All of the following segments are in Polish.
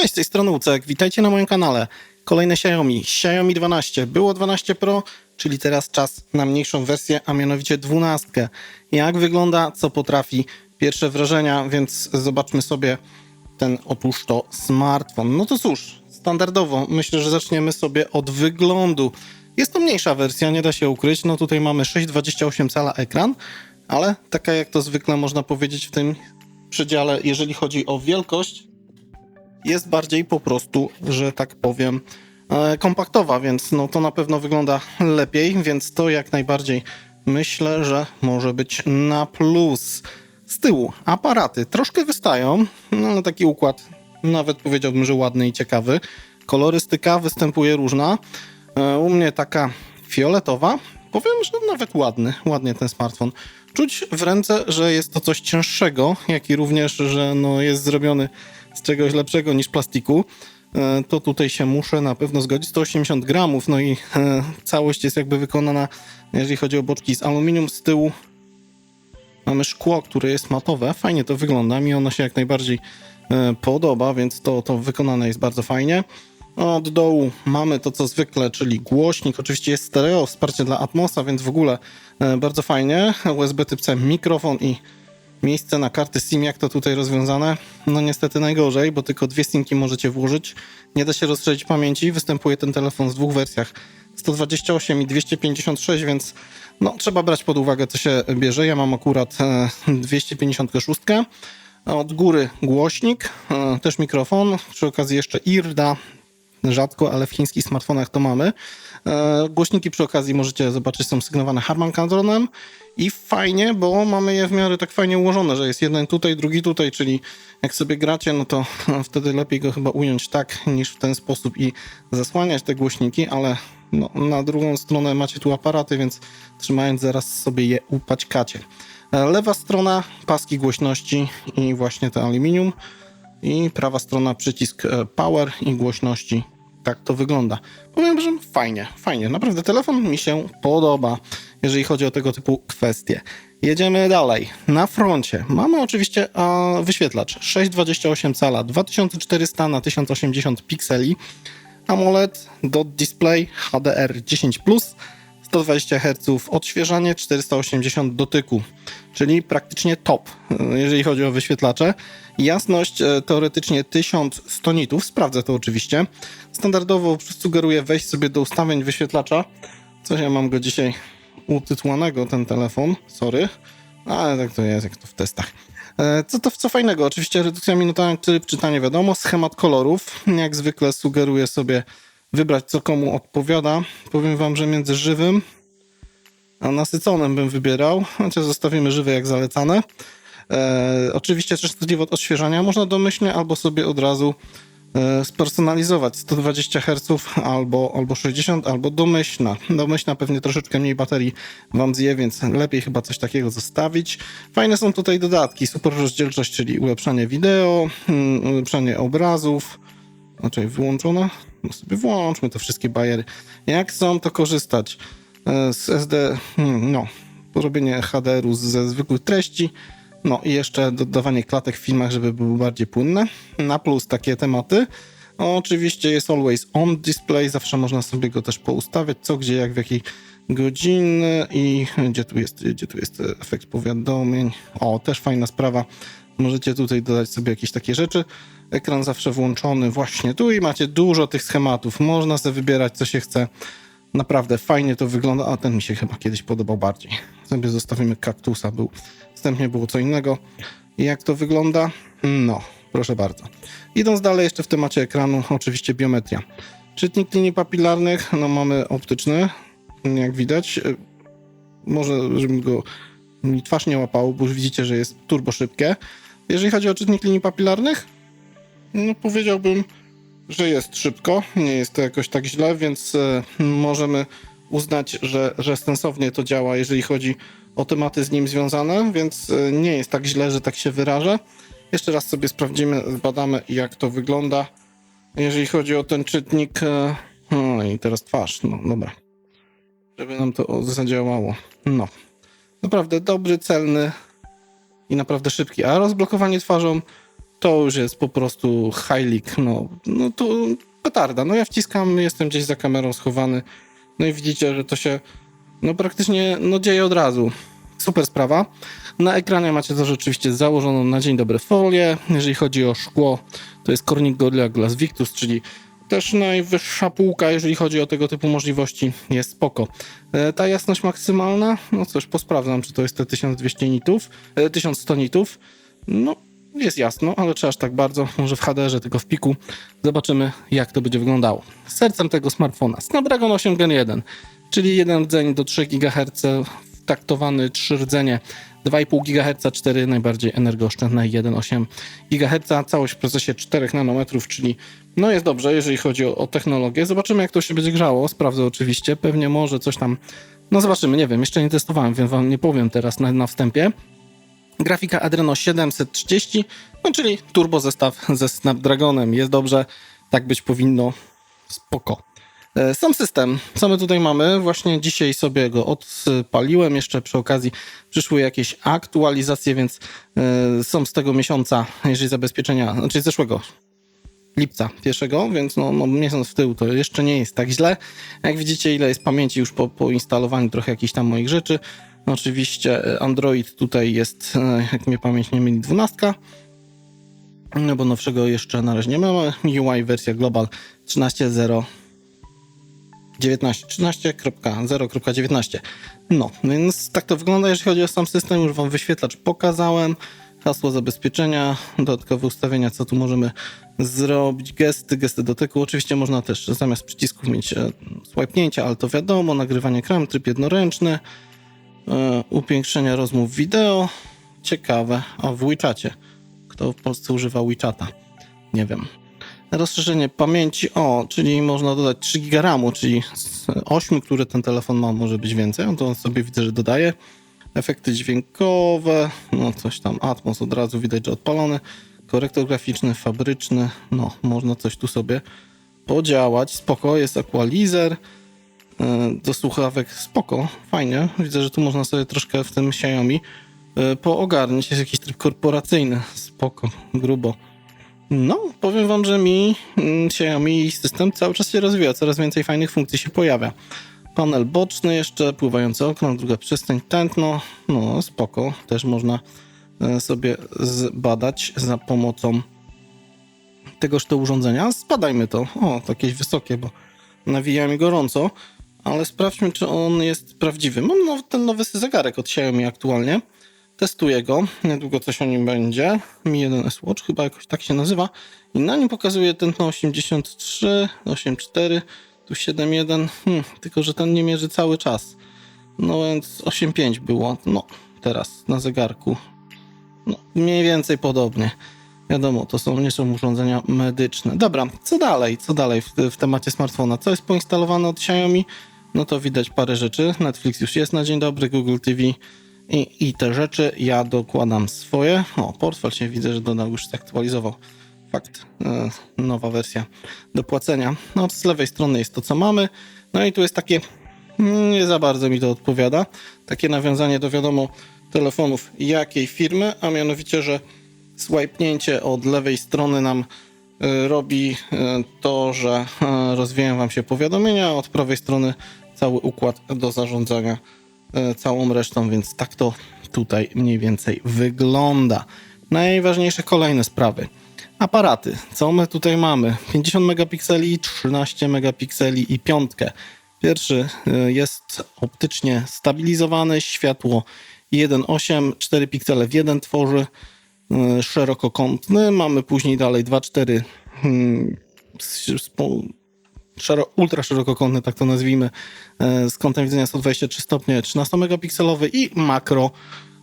Cześć, z tej strony Ucek, witajcie na moim kanale. Kolejne Xiaomi, Xiaomi 12. Było 12 Pro, czyli teraz czas na mniejszą wersję, a mianowicie 12. Jak wygląda, co potrafi, pierwsze wrażenia, więc zobaczmy sobie ten otóż to smartfon. No to cóż, standardowo myślę, że zaczniemy sobie od wyglądu. Jest to mniejsza wersja, nie da się ukryć. No tutaj mamy 6,28 cala ekran, ale taka jak to zwykle można powiedzieć w tym przedziale, jeżeli chodzi o wielkość, jest bardziej po prostu, że tak powiem, e, kompaktowa, więc no to na pewno wygląda lepiej, więc to jak najbardziej myślę, że może być na plus. Z tyłu aparaty troszkę wystają, no ale taki układ nawet powiedziałbym, że ładny i ciekawy. Kolorystyka występuje różna. E, U mnie taka fioletowa. Powiem, że nawet ładny, ładnie ten smartfon. Czuć w ręce, że jest to coś cięższego, jak i również, że no jest zrobiony z czegoś lepszego niż plastiku. E, To tutaj się muszę na pewno zgodzić. 180 gramów, no i e, całość jest jakby wykonana, jeżeli chodzi o boczki, z aluminium z tyłu. Mamy szkło, które jest matowe. Fajnie to wygląda. Mi ono się jak najbardziej e, podoba, więc to, to wykonane jest bardzo fajnie. Od dołu mamy to co zwykle, czyli głośnik. Oczywiście jest stereo, wsparcie dla Atmosa, więc w ogóle bardzo fajnie. USB typ C, mikrofon i miejsce na karty SIM, jak to tutaj rozwiązane. No niestety najgorzej, bo tylko dwie SIMki możecie włożyć. Nie da się rozszerzyć pamięci. Występuje ten telefon w dwóch wersjach. 128 i 256, więc no, trzeba brać pod uwagę, co się bierze. Ja mam akurat e, 256. Od góry głośnik, e, też mikrofon, przy okazji jeszcze IRDA, rzadko, ale w chińskich smartfonach to mamy. E, Głośniki przy okazji możecie zobaczyć są sygnowane Harman Kantonem i fajnie, bo mamy je w miarę tak fajnie ułożone, że jest jeden tutaj, drugi tutaj, czyli jak sobie gracie, no to wtedy lepiej go chyba ująć tak, niż w ten sposób i zasłaniać te głośniki, ale no, na drugą stronę macie tu aparaty, więc trzymając zaraz sobie je upaćkacie. E, Lewa strona paski głośności i właśnie to aluminium i prawa strona przycisk e, power i głośności. Tak to wygląda. Powiem, że fajnie, fajnie. Naprawdę telefon mi się podoba, jeżeli chodzi o tego typu kwestie. Jedziemy dalej. Na froncie mamy oczywiście a, wyświetlacz 6,28 cala, 2400 na 1080 pikseli, AMOLED, dot display, HDR10+, 120 Hz odświeżanie, 480 dotyku, czyli praktycznie top, jeżeli chodzi o wyświetlacze. Jasność e, teoretycznie 1100 nitów, sprawdzę to oczywiście. Standardowo sugeruję wejść sobie do ustawień wyświetlacza. Coś ja mam go dzisiaj utytułanego, ten telefon, sorry, ale tak to jest, jak to w testach. E, Co to co fajnego? Oczywiście redukcja minutowa, tryb czytania wiadomo, schemat kolorów. Jak zwykle sugeruję sobie wybrać, co komu odpowiada. Powiem wam, że między żywym a nasyconym bym wybierał, chociaż zostawimy żywe jak zalecane. E, oczywiście częstotliwość odświeżania można domyślnie albo sobie od razu e, spersonalizować 120 Hz albo, albo 60, albo domyślna. Domyślna pewnie troszeczkę mniej baterii wam zje, więc lepiej chyba coś takiego zostawić. Fajne są tutaj dodatki, super rozdzielczość, czyli ulepszanie wideo, mm, ulepszanie obrazów, znaczy wyłączona? No sobie włączmy te wszystkie bajery. Jak są, to korzystać e, z SD, hmm, no, robienie HDR-u ze zwykłych treści, no i jeszcze dodawanie klatek w filmach, żeby były bardziej płynne. Na plus takie tematy. Oczywiście jest always on display, zawsze można sobie go też poustawiać, co, gdzie, jak, w jakiej godziny i gdzie tu jest, gdzie tu jest efekt powiadomień. O, też fajna sprawa. Możecie tutaj dodać sobie jakieś takie rzeczy. Ekran zawsze włączony właśnie tu i macie dużo tych schematów. Można sobie wybierać, co się chce. Naprawdę fajnie to wygląda, a ten mi się chyba kiedyś podobał bardziej. Sobie zostawimy kaktusa, był. Wstępnie było co innego. Jak to wygląda? No, proszę bardzo. Idąc dalej jeszcze w temacie ekranu, oczywiście biometria. Czytnik linii papilarnych, no mamy optyczny, jak widać. E, Może, żebym go mi twarz nie łapało, bo już widzicie, że jest turbo szybkie. Jeżeli chodzi o czytnik linii papilarnych, no powiedziałbym, że jest szybko, nie jest to jakoś tak źle, więc e, możemy uznać, że, że sensownie to działa, jeżeli chodzi o tematy z nim związane, więc e, nie jest tak źle, że tak się wyrażę. Jeszcze raz sobie sprawdzimy, zbadamy jak to wygląda. Jeżeli chodzi o ten czytnik, no i teraz twarz, no dobra, żeby nam to zadziałało. No, naprawdę dobry, celny i naprawdę szybki, a rozblokowanie twarzą to już jest po prostu leak, no, no to petarda. No ja wciskam, jestem gdzieś za kamerą schowany, no i widzicie, że to się no praktycznie no dzieje od razu. Super sprawa. Na ekranie macie to rzeczywiście założoną na dzień dobry folię. Jeżeli chodzi o szkło, to jest Corning Gorilla Glass Victus, czyli też najwyższa półka, jeżeli chodzi o tego typu możliwości, jest spoko. E, ta jasność maksymalna, no cóż, posprawdzam, czy to jest te 1200 nitów, e, 1100 nitów. No, jest jasno, ale czy aż tak bardzo, może w HDR-ze, tylko w piku. Zobaczymy, jak to będzie wyglądało. Sercem tego smartfona Snapdragon 8 Gen 1, czyli jeden rdzeń do 3 GHz, taktowany 3 rdzenie 2,5 GHz, 4 najbardziej energooszczędne 1,8 GHz, całość w procesie 4 nanometrów, czyli no jest dobrze, jeżeli chodzi o, o technologię. Zobaczymy, jak to się będzie grzało. Sprawdzę oczywiście, pewnie może coś tam. No zobaczymy, nie wiem, jeszcze nie testowałem, więc wam nie powiem teraz na, na wstępie. Grafika Adreno 730, no czyli turbo zestaw ze Snapdragonem. Jest dobrze, tak być powinno. Spoko. E, Sam system, co my tutaj mamy? Właśnie dzisiaj sobie go odpaliłem. Jeszcze przy okazji przyszły jakieś aktualizacje, więc e, są z tego miesiąca, jeżeli zabezpieczenia, znaczy zeszłego lipca pierwszego, więc no, no miesiąc w tył to jeszcze nie jest tak źle. Jak widzicie, ile jest pamięci już po, po instalowaniu trochę jakichś tam moich rzeczy. No, oczywiście e, Android tutaj jest, jak mnie pamięć nie myli, 12. No bo nowszego jeszcze na razie nie mamy. MIUI wersja Global 13.0 19, 13.0.19. No, więc tak to wygląda, jeżeli chodzi o sam system. Już Wam wyświetlacz pokazałem. Hasło zabezpieczenia, dodatkowe ustawienia, co tu możemy zrobić. Gesty, gesty dotyku. Oczywiście można też zamiast przycisków mieć e, swipe'nięcia, ale to wiadomo. Nagrywanie ekranu, tryb jednoręczny. E, upiększenia rozmów wideo. Ciekawe. A w WeChacie. Kto w Polsce używa WeChata? Nie wiem. Rozszerzenie pamięci, o, czyli można dodać 3 GB RAMu, czyli z 8, które ten telefon ma, może być więcej. No to on sobie widzę, że dodaje. Efekty dźwiękowe, no coś tam, Atmos od razu widać, że odpalony. Korektor graficzny, fabryczny, no można coś tu sobie podziałać. Spoko, jest equalizer. Yy, Do słuchawek spoko, fajnie. Widzę, że tu można sobie troszkę w tym Xiaomi yy, poogarnić. Jest jakiś tryb korporacyjny, spoko, grubo. No, powiem wam, że mi mm, Xiaomi system cały czas się rozwija, coraz więcej fajnych funkcji się pojawia. Panel boczny jeszcze, pływające okno, druga przestrzeń, tętno, no spoko, też można e, sobie zbadać za pomocą tegoż to urządzenia. Zbadajmy to. O, to jakieś wysokie, bo nawija mi gorąco, ale sprawdźmy, czy on jest prawdziwy. Mam now- ten nowy zegarek od Xiaomi aktualnie. Testuję go, niedługo coś o nim będzie. Mi 1S Watch chyba jakoś tak się nazywa. I na nim pokazuje tętno 83, 84, tu 7.1. Hmm, tylko, że ten nie mierzy cały czas. No więc 8.5 było. No, teraz na zegarku. No, mniej więcej podobnie. Wiadomo, to są, nie są urządzenia medyczne. Dobra, co dalej? Co dalej w, w temacie smartfona? Co jest poinstalowane od Xiaomi? No to widać parę rzeczy. Netflix już jest na dzień dobry, Google TV i, i te rzeczy. Ja dokładam swoje. O, portfel się widzę, że dodał już zaktualizował. Fakt, e, nowa wersja do płacenia. No, z lewej strony jest to, co mamy. No i tu jest takie, mm, nie za bardzo mi to odpowiada, takie nawiązanie do wiadomo telefonów jakiej firmy, a mianowicie, że swipe'nięcie od lewej strony nam e, robi e, to, że rozwijają wam się powiadomienia, a od prawej strony cały układ do zarządzania całą resztą, więc tak to tutaj mniej więcej wygląda. Najważniejsze kolejne sprawy. Aparaty. Co my tutaj mamy? 50 megapikseli, 13 megapikseli i piątkę. Pierwszy y, jest optycznie stabilizowany, światło 1,8, 4 piksele w jeden tworzy, y, szerokokątny. Mamy później dalej 2,4 hmm, z- z po- szero, ultra szerokokątny, tak to nazwijmy, e, z kątem widzenia 123 stopnie 13 megapikselowy i makro,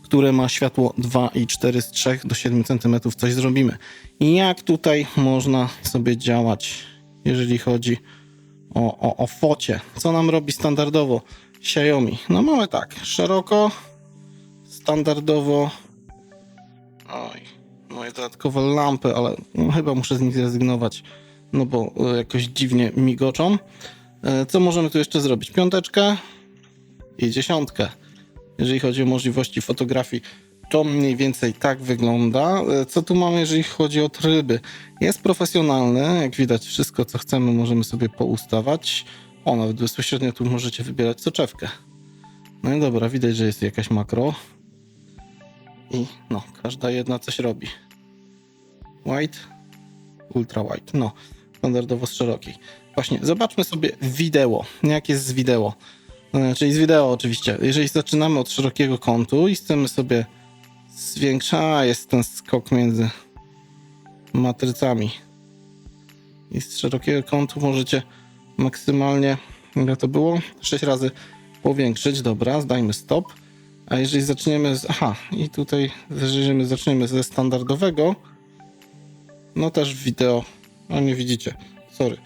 które ma światło 2,4 z 3 do 7 cm coś zrobimy. Jak tutaj można sobie działać, jeżeli chodzi o, o, o focie? Co nam robi standardowo Xiaomi? No mamy tak, szeroko, standardowo, oj, moje dodatkowe lampy, ale no, chyba muszę z nich zrezygnować, no bo e, jakoś dziwnie migoczą. E, Co możemy tu jeszcze zrobić? Piąteczkę i dziesiątkę jeżeli chodzi o możliwości fotografii To mniej więcej tak wygląda. E, Co tu mamy, jeżeli chodzi o tryby? Jest profesjonalny, jak widać wszystko co chcemy możemy sobie poustawać. O, nawet bezpośrednio tu możecie wybierać soczewkę. No i dobra, widać, że jest jakaś makro. I no, każda jedna coś robi. White, ultra white, no, standardowo z szerokiej. Właśnie, zobaczmy sobie wideo. Jak jest z wideo? E, Czyli z wideo oczywiście. Jeżeli zaczynamy od szerokiego kątu i chcemy sobie zwiększyć, a jest ten skok między matrycami. I z szerokiego kątu możecie maksymalnie, ile to było? 6 razy powiększyć. Dobra, zdajmy stop. A jeżeli zaczniemy z. Aha, i tutaj, jeżeli zaczniemy ze standardowego, no też wideo. No nie widzicie, sorry.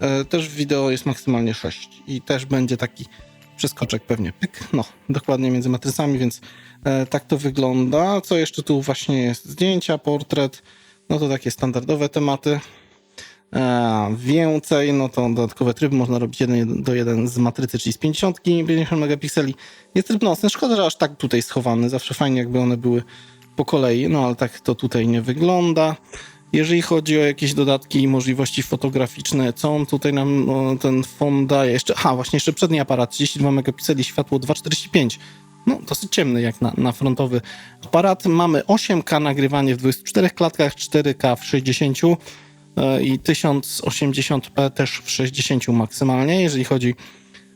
E, też wideo jest maksymalnie 6 i też będzie taki przeskoczek pewnie. Pyk, no, dokładnie między matrycami, więc e, tak to wygląda. Co jeszcze tu właśnie jest? Zdjęcia, portret, no to takie standardowe tematy. E, więcej, no to dodatkowe tryby można robić 1 do 1 z matrycy, czyli z 50, 50 megapikseli. Jest tryb nocny, szkoda, że aż tak tutaj schowany, zawsze fajnie jakby one były po kolei, no ale tak to tutaj nie wygląda. Jeżeli chodzi o jakieś dodatki i możliwości fotograficzne, co on tutaj nam o, ten fon daje? Jeszcze, aha, właśnie jeszcze przedni aparat, 32 megapikseli, światło 2,45. No, dosyć ciemny jak na, na frontowy aparat. Mamy 8K nagrywanie w 24 klatkach, 4K w 60 e, i 1080p też w 60 maksymalnie, jeżeli chodzi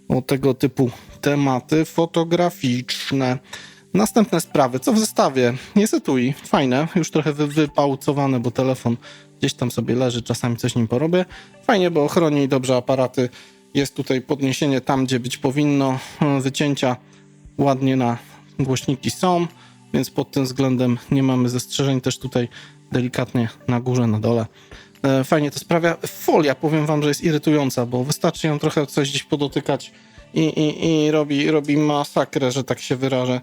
o tego typu tematy fotograficzne. Następne sprawy, co w zestawie? Jest etui, fajne, już trochę wy, wypałcowane, bo telefon gdzieś tam sobie leży, czasami coś nim porobię. Fajnie, bo chroni dobrze aparaty. Jest tutaj podniesienie tam, gdzie być powinno, e, wycięcia ładnie na głośniki są, więc pod tym względem nie mamy zastrzeżeń. Też tutaj delikatnie na górze, na dole. E, Fajnie to sprawia. Folia, powiem wam, że jest irytująca, bo wystarczy ją trochę coś gdzieś podotykać i, i, i robi, robi masakrę, że tak się wyrażę,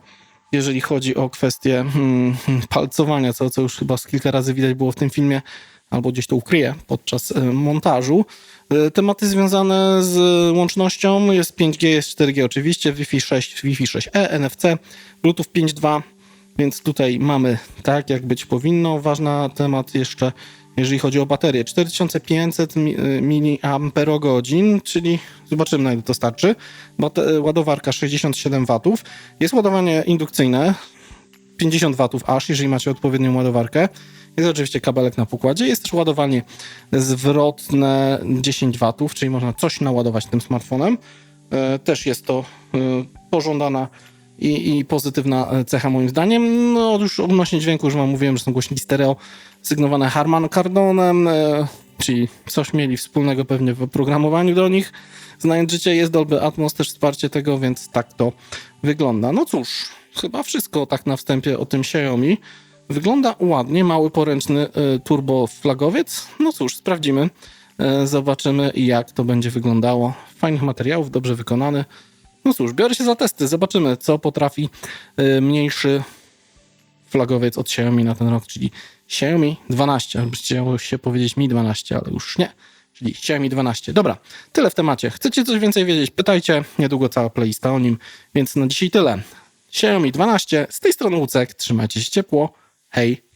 jeżeli chodzi o kwestię hmm, palcowania, co, co już chyba kilka razy widać było w tym filmie, albo gdzieś to ukryję podczas e, montażu. E, Tematy związane z łącznością jest 5G, jest 4G oczywiście, Wi-Fi 6, Wi-Fi 6E, NFC, Bluetooth 5.2, więc tutaj mamy tak, jak być powinno. Ważny temat jeszcze, jeżeli chodzi o baterię. 4500 mi- y, mAh, czyli zobaczymy na ile to starczy. Ładowarka 67 W. Jest ładowanie indukcyjne, 50 W aż, jeżeli macie odpowiednią ładowarkę. Jest oczywiście kabelek na pokładzie. Jest też ładowanie zwrotne 10 W, czyli można coś naładować tym smartfonem. E, Też jest to e, pożądana i, i pozytywna e, cecha moim zdaniem. No już odnośnie dźwięku już wam mówiłem, że są głośniki stereo sygnowane Harman Kardonem, e, czyli coś mieli wspólnego pewnie w oprogramowaniu do nich. Znając życie, jest Dolby Atmos, też wsparcie tego, więc tak to wygląda. No cóż, chyba wszystko tak na wstępie o tym Xiaomi. Wygląda ładnie, mały poręczny e, turbo flagowiec. No cóż, sprawdzimy. E, Zobaczymy jak to będzie wyglądało. Fajnych materiałów, dobrze wykonany. No cóż, biorę się za testy. Zobaczymy, co potrafi e, mniejszy flagowiec od Xiaomi na ten rok, czyli Xiaomi 12. Albo chciało się powiedzieć Mi 12, ale już nie. Czyli Xiaomi 12. Dobra, tyle w temacie. Chcecie coś więcej wiedzieć? Pytajcie. Niedługo cała playlista o nim. Więc na dzisiaj tyle. Xiaomi 12. Z tej strony Łucek. Trzymajcie się ciepło. Hej.